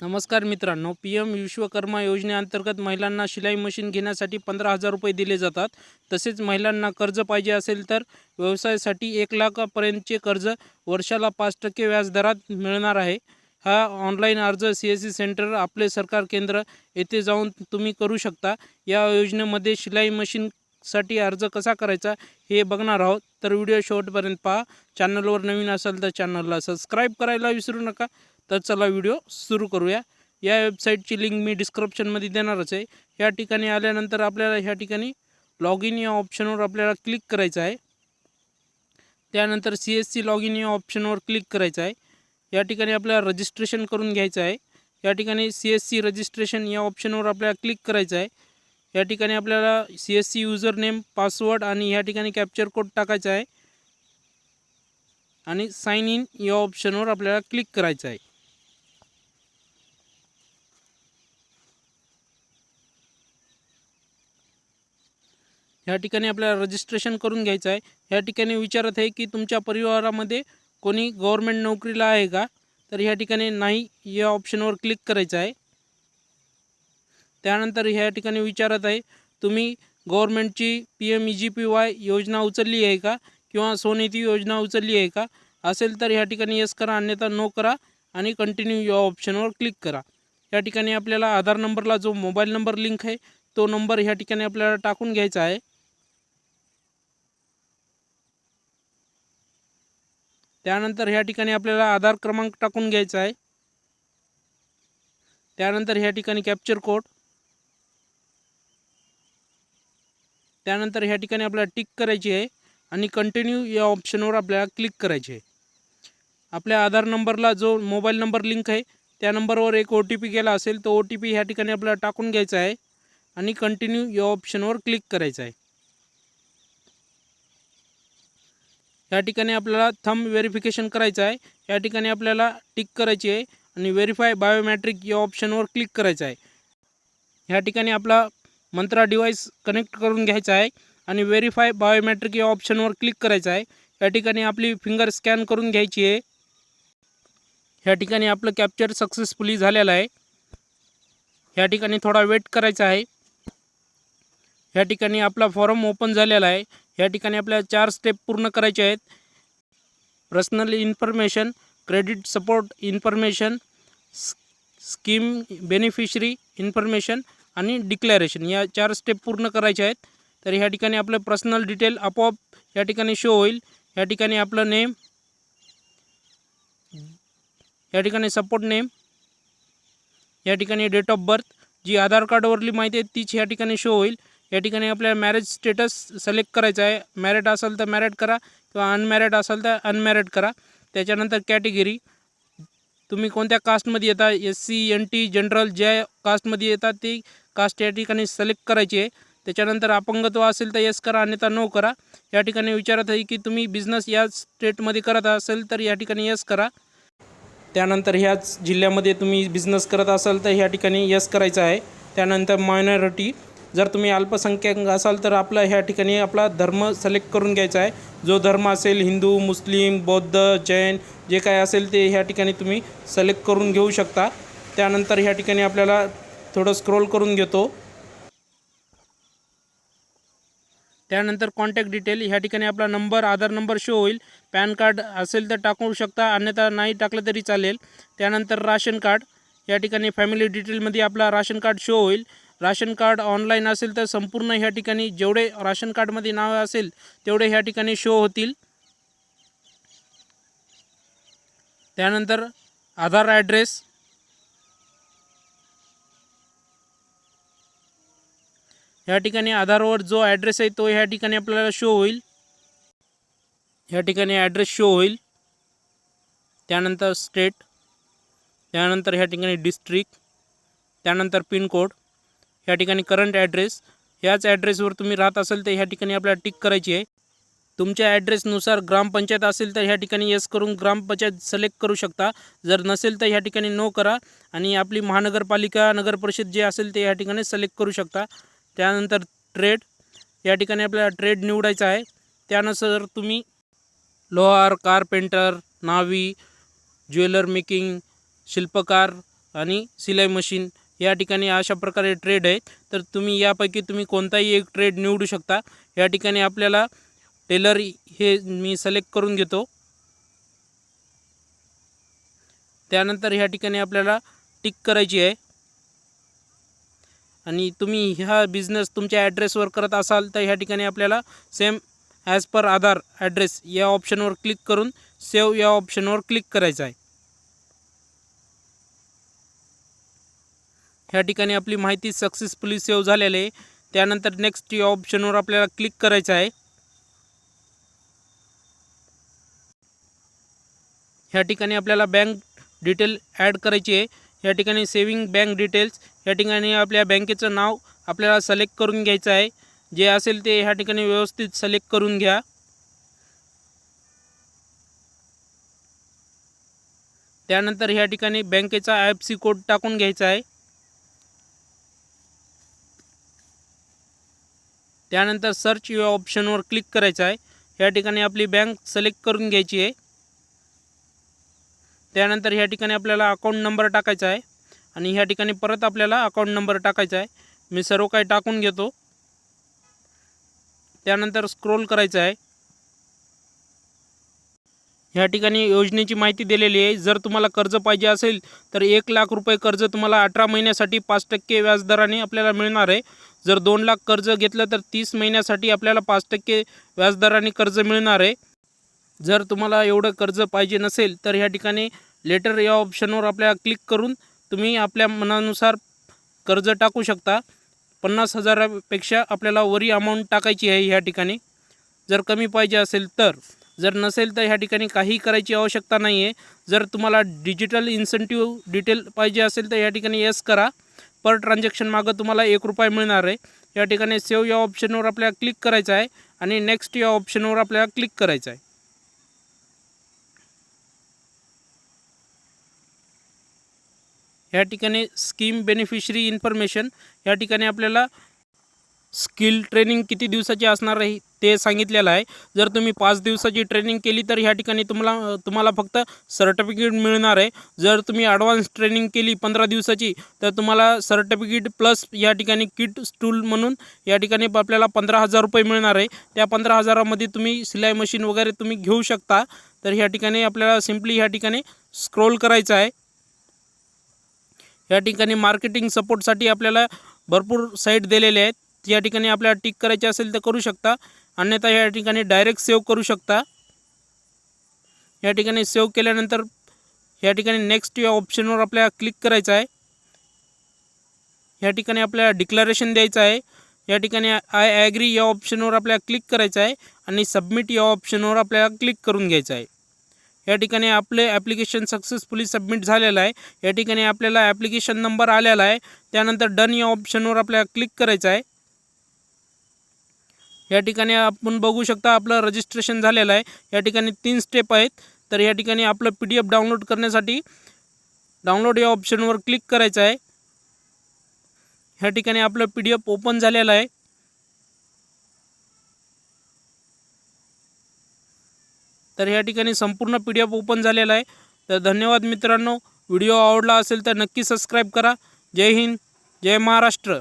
नमस्कार मित्रांनो P M Vishwakarma योजनेअंतर्गत महिलांना शिलाई मशीन घेण्यासाठी पंधरा हजार रुपये दिले जातात. तसेच महिलांना कर्ज पाहिजे असेल तर व्यवसायासाठी एक लाखापर्यंतचे कर्ज वर्षाला पाच टक्के व्याजदरात मिळणार आहे. हा ऑनलाईन अर्ज सी एस सी सेंटर आपले सरकार केंद्र येथे जाऊन तुम्ही करू शकता. या योजनेमध्ये शिलाई मशीनसाठी अर्ज कसा करायचा हे बघणार आहोत. तर व्हिडिओ शेवटपर्यंत पहा. चॅनलवर नवीन असाल तर चॅनलला सबस्क्राईब करायला विसरू नका. तर चला व्हिडिओ सुरू करूया. या वेबसाईटची लिंक मी डिस्क्रिप्शनमध्ये देणारच आहे. या ठिकाणी आल्यानंतर आपल्याला ह्या ठिकाणी लॉग इन या ऑप्शनवर आपल्याला क्लिक करायचं आहे. त्यानंतर C S C log in या ऑप्शनवर क्लिक करायचं आहे. या ठिकाणी आपल्याला रजिस्ट्रेशन करून घ्यायचं आहे. या ठिकाणी सी एस सी रजिस्ट्रेशन या ऑप्शनवर आपल्याला क्लिक करायचं आहे. या ठिकाणी आपल्याला C S C user name password आणि या ठिकाणी कॅप्चर कोड टाकायचा आहे. आणि साइन इन या ऑप्शनवर आपल्याला क्लिक करायचं आहे. ह्या ठिकाणी आपल्याला रजिस्ट्रेशन करून घ्यायचं आहे. ह्या ठिकाणी विचारत आहे की तुमच्या परिवारामध्ये कोणी गव्हर्मेंट नोकरीला आहे का? तर ह्या ठिकाणी नाही या ऑप्शनवर क्लिक करायचं आहे. त्यानंतर ह्या ठिकाणी विचारत आहे तुम्ही गव्हर्मेंटची P M E G P Y योजना उचलली आहे का? किंवा स्वनिधी योजना उचलली आहे का? असेल तर ह्या ठिकाणी येस करा अन्यथा नो करा आणि कंटिन्यू या ऑप्शनवर क्लिक करा. या ठिकाणी आपल्याला आधार नंबरला जो मोबाईल नंबर लिंक आहे तो नंबर ह्या ठिकाणी आपल्याला टाकून घ्यायचा आहे. त्यानंतर ह्या ठिकाणी आपल्याला आधार क्रमांक टाकून घ्यायचा आहे. त्यानंतर ह्या ठिकाणी कॅप्चर कोड त्यानंतर ह्या ठिकाणी आपल्याला टिक करायची आहे आणि कंटिन्यू या ऑप्शनवर आपल्याला क्लिक करायचे आहे. आपल्या आधार नंबरला जो मोबाईल नंबर लिंक आहे त्या नंबरवर एक ओ टी पी गेला असेल तो ओ टी पी ह्या ठिकाणी आपल्याला टाकून घ्यायचा आहे आणि कंटिन्यू या ऑप्शनवर क्लिक करायचं आहे. या ठिकाणी आपल्याला थंब व्हेरिफिकेशन करायचं आहे. या ठिकाणी आपल्याला टिक करायची आहे आणि व्हेरीफाय बायोमॅट्रिक या ऑप्शनवर क्लिक करायचं आहे. ह्या ठिकाणी आपला मंत्रा डिव्हाइस कनेक्ट करून घ्यायचा आहे आणि व्हेरीफाय बायोमॅट्रिक या ऑप्शनवर क्लिक करायचं आहे. या ठिकाणी आपली फिंगर स्कॅन करून घ्यायची आहे. ह्या ठिकाणी आपलं कॅप्चर सक्सेसफुली झालेलं आहे. ह्या ठिकाणी थोडा वेट करायचा आहे. ह्या ठिकाणी आपला फॉर्म ओपन झालेला आहे. ह्या ठिकाणी आपल्याला चार स्टेप पूर्ण करायचे आहेत. Personal information credit support information scheme beneficiary information आणि डिक्लॅरेशन या चार स्टेप पूर्ण करायचे आहेत. तर ह्या ठिकाणी आपलं पर्सनल डिटेल आपोआप या ठिकाणी शो होईल. या ठिकाणी आपलं नेम या ठिकाणी सपोर्ट नेम या ठिकाणी डेट ऑफ बर्थ जी आधार कार्डवरली माहिती आहे तीच ह्या ठिकाणी शो होईल. या ठिकाणी आपल्याला मॅरेज स्टेटस सिलेक्ट करायचं आहे. मॅरिड असेल तर मॅरिड करा किंवा अनमॅरिड असेल तर अनमॅरिड करा. त्याच्यानंतर कॅटेगरी तुम्ही कोणत्या कास्टमध्ये येता? S C N T general ज्या कास्टमध्ये येतात ती कास्ट या ठिकाणी सिलेक्ट करायची आहे. त्याच्यानंतर अपंगत्व असेल तर येस करा अन्यथा नो करा. या ठिकाणी विचारत आहे की तुम्ही बिझनेस या स्टेटमध्ये करत असेल तर या ठिकाणी येस करा. त्यानंतर ह्याच जिल्ह्यामध्ये तुम्ही बिझनेस करत असाल तर ह्या ठिकाणी यस करायचं आहे. त्यानंतर मायनॉरिटी जर तुम्ही अल्पसंख्याक असाल तर आपला ह्या ठिकाणी आपला धर्म सिलेक्ट करून घ्यायचा आहे. जो धर्म असेल हिंदू मुस्लिम बौद्ध जैन जे काय असेल ते ह्या ठिकाणी तुम्ही सिलेक्ट करून घेऊ शकता. त्यानंतर ह्या ठिकाणी आपल्याला थोडं स्क्रोल करून घेतो. त्यानंतर कॉन्टॅक्ट डिटेल ह्या ठिकाणी आपला नंबर आधार नंबर शो होईल. पॅन कार्ड असेल तर टाकू शकता अन्यथा नाही टाकलं तरी चालेल. त्यानंतर राशन कार्ड या ठिकाणी फॅमिली डिटेलमध्ये आपला राशन कार्ड शो होईल. राशन कार्ड ऑनलाईन असेल तर संपूर्ण ह्या ठिकाणी जेवढे राशन कार्डमध्ये नाव असेल तेवढे ह्या ठिकाणी शो होतील. त्यानंतर आधार ॲड्रेस ह्या ठिकाणी आधारवर जो ॲड्रेस आहे तो ह्या ठिकाणी आपल्याला शो होईल. ह्या ठिकाणी ॲड्रेस शो होईल. त्यानंतर स्टेट त्यानंतर ह्या ठिकाणी डिस्ट्रिक्ट त्यानंतर पिनकोड ह्या ठिकाणी करंट ॲड्रेस ह्याच ॲड्रेसवर तुम्ही राहत असेल तर ह्या ठिकाणी आपल्याला टिक करायची आहे. तुमच्या ॲड्रेसनुसार ग्रामपंचायत असेल तर ह्या ठिकाणी येस करून ग्रामपंचायत सिलेक्ट करू शकता. जर नसेल तर ह्या ठिकाणी नो करा. आणि आपली महानगरपालिका नगरपरिषद जे असेल ते ह्या ठिकाणी सिलेक्ट करू शकता. त्यानंतर ट्रेड या ठिकाणी आपल्याला ट्रेड निवडायचा आहे. त्यानुसार तुम्ही लोहार कारपेंटर नावी ज्वेलर मेकिंग शिल्पकार आणि सिलाई मशीन या ठिकाणी अशा प्रकारे ट्रेड आहेत तर तुम्ही यापैकी तुम्ही कोणताही एक ट्रेड निवडू शकता. या ठिकाणी आपल्याला टेलर हे मी सिलेक्ट करून घेतो. त्यानंतर ह्या ठिकाणी आपल्याला टिक करायची आहे. आणि तुम्ही ह्या बिझनेस तुमच्या ॲड्रेसवर करत असाल तर ह्या ठिकाणी आपल्याला same as per Aadhaar address या ऑप्शनवर क्लिक करून सेव्ह या ऑप्शनवर क्लिक करायचं आहे. ह्या ठिकाणी आपली माहिती सक्सेसफुली सेव्ह झालेली आहे. त्यानंतर नेक्स्ट या ऑप्शनवर आपल्याला क्लिक करायचं आहे. ह्या ठिकाणी आपल्याला बँक डिटेल ॲड करायची आहे. या ठिकाणी सेविंग बँक डिटेल्स या ठिकाणी आपल्या बँकेचं नाव आपल्याला सिलेक्ट करून घ्यायचं आहे. जे असेल ते ह्या ठिकाणी व्यवस्थित सिलेक्ट करून घ्या. त्यानंतर ह्या ठिकाणी बँकेचा आय एफ सी कोड टाकून घ्यायचा आहे. त्यानंतर सर्च या ऑप्शनवर क्लिक करायचं आहे. या ठिकाणी आपली बँक सिलेक्ट करून घ्यायची आहे. त्यानंतर ह्या ठिकाणी आपल्याला अकाउंट नंबर टाकायचा आहे. आणि ह्या ठिकाणी परत आपल्याला अकाउंट नंबर टाकायचा आहे. मी सर्व काही टाकून घेतो. त्यानंतर स्क्रोल करायचं आहे. ह्या ठिकाणी योजनेची माहिती दिलेली आहे. जर तुम्हाला कर्ज पाहिजे असेल तर एक लाख रुपये कर्ज तुम्हाला अठरा महिन्यासाठी पाच टक्के व्याजदराने आपल्याला मिळणार आहे. जर दोन लाख कर्ज घेतलं तर तीस महिन्यासाठी आपल्याला पाच टक्के व्याजदराने कर्ज मिळणार आहे. जर तुम्हाला एवढं कर्ज पाहिजे नसेल तर ह्या ठिकाणी लेटर या ऑप्शनवर आपल्याला क्लिक करून तुम्ही आपल्या मनानुसार कर्ज टाकू शकता. पन्नास हजारापेक्षा आपल्याला वरी अमाऊंट टाकायची आहे ह्या ठिकाणी. जर कमी पाहिजे असेल तर जर नसेल तर ह्या ठिकाणी काही करायची आवश्यकता नाही आहे जर तुम्हाला डिजिटल इन्सेंटिव्ह डिटेल पाहिजे असेल तर या ठिकाणी येस करा. पर ट्रान्झॅक्शन मागं तुम्हाला एक रुपये मिळणार आहे. या ठिकाणी सेव्ह या ऑप्शनवर आपल्याला क्लिक करायचं आहे आणि नेक्स्ट या ऑप्शनवर आपल्याला क्लिक करायचं आहे. या ठिकाणी स्कीम बेनिफिशरी इन्फॉर्मेशन या ठिकाणी आपल्याला स्किल ट्रेनिंग किती दिवसाची असणार आहे ते सांगितलेलं आहे. जर तुम्ही पाच दिवसाची ट्रेनिंग केली तर ह्या ठिकाणी तुम्हाला तुम्हाला फक्त सर्टिफिकेट मिळणार आहे. जर तुम्ही ॲडव्हान्स ट्रेनिंग केली पंधरा दिवसाची तर तुम्हाला सर्टिफिकेट प्लस या ठिकाणी किट स्टूल म्हणून या ठिकाणी आपल्याला पंधरा हजार रुपये मिळणार आहे. त्या पंधरा हजारामध्ये तुम्ही सिलाई मशीन वगैरे तुम्ही घेऊ शकता. तर ह्या ठिकाणी आपल्याला सिम्पली ह्या ठिकाणी स्क्रोल करायचं आहे. या ठिकाणी मार्केटिंग सपोर्टसाठी आपल्याला भरपूर साईट दिलेले आहेत. या ठिकाणी आपल्याला टिक करायचे असेल तर करू शकता. अन्यथा या ठिकाणी डायरेक्ट सेव्ह करू शकता. या ठिकाणी सेव्ह केल्यानंतर या ठिकाणी नेक्स्ट या ऑप्शनवर आपल्याला क्लिक करायचं आहे. या ठिकाणी आपल्याला डिक्लरेशन द्यायचं आहे. या ठिकाणी आय ॲग्री या ऑप्शनवर आपल्याला क्लिक करायचं आहे आणि सबमिट या ऑप्शनवर आपल्याला क्लिक करून घ्यायचं आहे. या ठिकाणी आपले ॲप्लिकेशन सक्सेसफुली सबमिट झालेलं आहे. या ठिकाणी आपल्याला ॲप्लिकेशन नंबर आलेला आहे. त्यानंतर डन या ऑप्शनवर आपल्याला क्लिक करायचं आहे. या ठिकाणी आपण बघू शकता आपलं रजिस्ट्रेशन झालेलं आहे. या ठिकाणी तीन स्टेप आहेत. तर या ठिकाणी आपलं पी डी एफ डाउनलोड करण्यासाठी डाउनलोड या ऑप्शनवर क्लिक करायचं आहे. ह्या ठिकाणी आपलं पी डी एफ ओपन झालेलं आहे. तर या ठिकाणी संपूर्ण पी डी एफ ओपन झालेला आहे. तर धन्यवाद मित्रांनो. व्हिडिओ आवडला असेल तर नक्की सबस्क्राईब करा. जय हिंद. जय महाराष्ट्र.